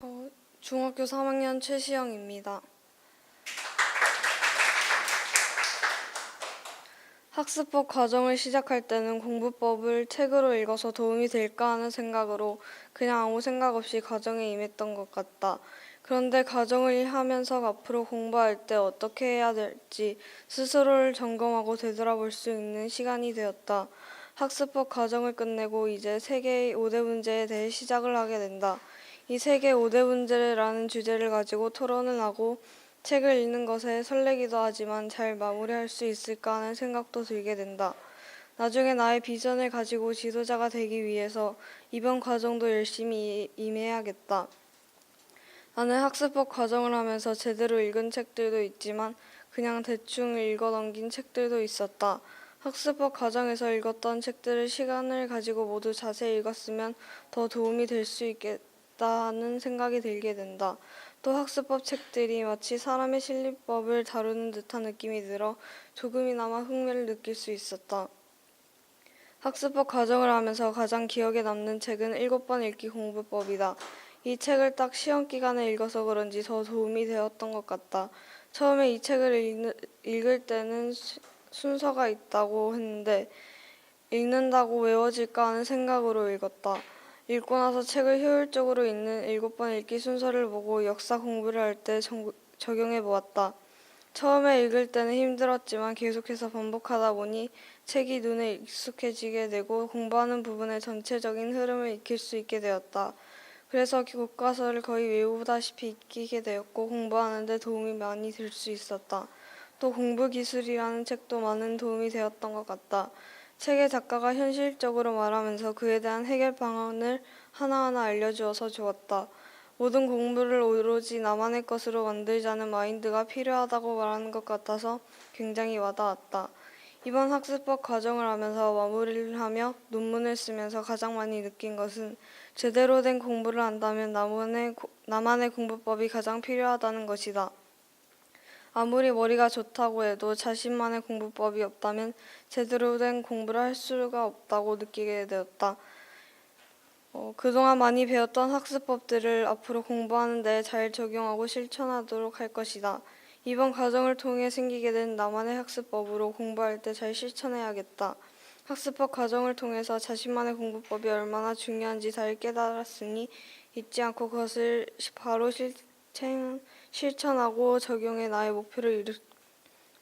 어, 중학교 3학년 최시영입니다. 학습법 과정을 시작할 때는 공부법을 책으로 읽어서 도움이 될까 하는 생각으로 그냥 아무 생각 없이 과정에 임했던 것 같다. 그런데 과정을 하면서 앞으로 공부할 때 어떻게 해야 될지 스스로를 점검하고 되돌아볼 수 있는 시간이 되었다. 학습법 과정을 끝내고 이제 세계의 5대 문제에 대해 시작을 하게 된다. 이 세계 5대 문제라는 주제를 가지고 토론을 하고 책을 읽는 것에 설레기도 하지만 잘 마무리할 수 있을까 하는 생각도 들게 된다. 나중에 나의 비전을 가지고 지도자가 되기 위해서 이번 과정도 열심히 임해야겠다. 나는 학습법 과정을 하면서 제대로 읽은 책들도 있지만 그냥 대충 읽어 넘긴 책들도 있었다. 학습법 과정에서 읽었던 책들을 시간을 가지고 모두 자세히 읽었으면 더 도움이 될 수 있겠다 는 생각이 들게 된다. 또 학습법 책들이 마치 사람의 실리법을 다루는 듯한 느낌이 들어 조금이나마 흥미를 느낄 수 있었다. 학습법 과정을 하면서 가장 기억에 남는 책은 일곱 번 읽기 공부법이다. 이 책을 딱 시험 기간에 읽어서 그런지 더 도움이 되었던 것 같다. 처음에 이 책을 읽는, 읽을 때는 수- 순서가 있다고 했는데 읽는다고 외워질까 하는 생각으로 읽었다. 읽고 나서 책을 효율적으로 읽는 일곱 번 읽기 순서를 보고 역사 공부를 할 때 적용해 보았다. 처음에 읽을 때는 힘들었지만 계속해서 반복하다 보니 책이 눈에 익숙해지게 되고 공부하는 부분의 전체적인 흐름을 익힐 수 있게 되었다. 그래서 교과서를 거의 외우다시피 익히게 되었고 공부하는데 도움이 많이 될 수 있었다. 또 공부 기술이라는 책도 많은 도움이 되었던 것 같다. 책의 작가가 현실적으로 말하면서 그에 대한 해결 방안을 하나하나 알려주어서 좋았다. 모든 공부를 오로지 나만의 것으로 만들자는 마인드가 필요하다고 말하는 것 같아서 굉장히 와닿았다. 이번 학습법 과정을 하면서 마무리를 하며 논문을 쓰면서 가장 많이 느낀 것은 제대로 된 공부를 한다면 나만의, 고- 나만의 공부법이 가장 필요하다는 것이다. 아무리 머리가 좋다고 해도 자신만의 공부법이 없다면 제대로 된 공부를 할 수가 없다고 느끼게 되었다. 어, 그동안 많이 배웠던 학습법들을 앞으로 공부하는 데 잘 적용하고 실천하도록 할 것이다. 이번 과정을 통해 생기게 된 나만의 학습법으로 공부할 때 잘 실천해야겠다. 학습법 과정을 통해서 자신만의 공부법이 얼마나 중요한지 잘 깨달았으니 잊지 않고 그것을 시- 바로 실천, 실천하고 적용해 나의 목표를 이룰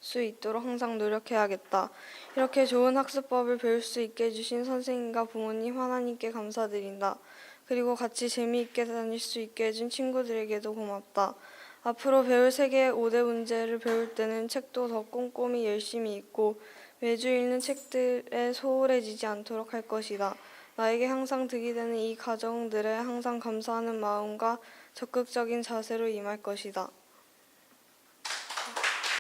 수 있도록 항상 노력해야겠다. 이렇게 좋은 학습법을 배울 수 있게 해주신 선생님과 부모님 하나님께 감사드린다. 그리고 같이 재미있게 다닐 수 있게 해준 친구들에게도 고맙다. 앞으로 배울 세계 5대 문제를 배울 때는 책도 더 꼼꼼히 열심히 읽고 매주 읽는 책들에 소홀해지지 않도록 할 것이다. 나에게 항상 득이 되는 이 과정들에 항상 감사하는 마음과 적극적인 자세로 임할 것이다.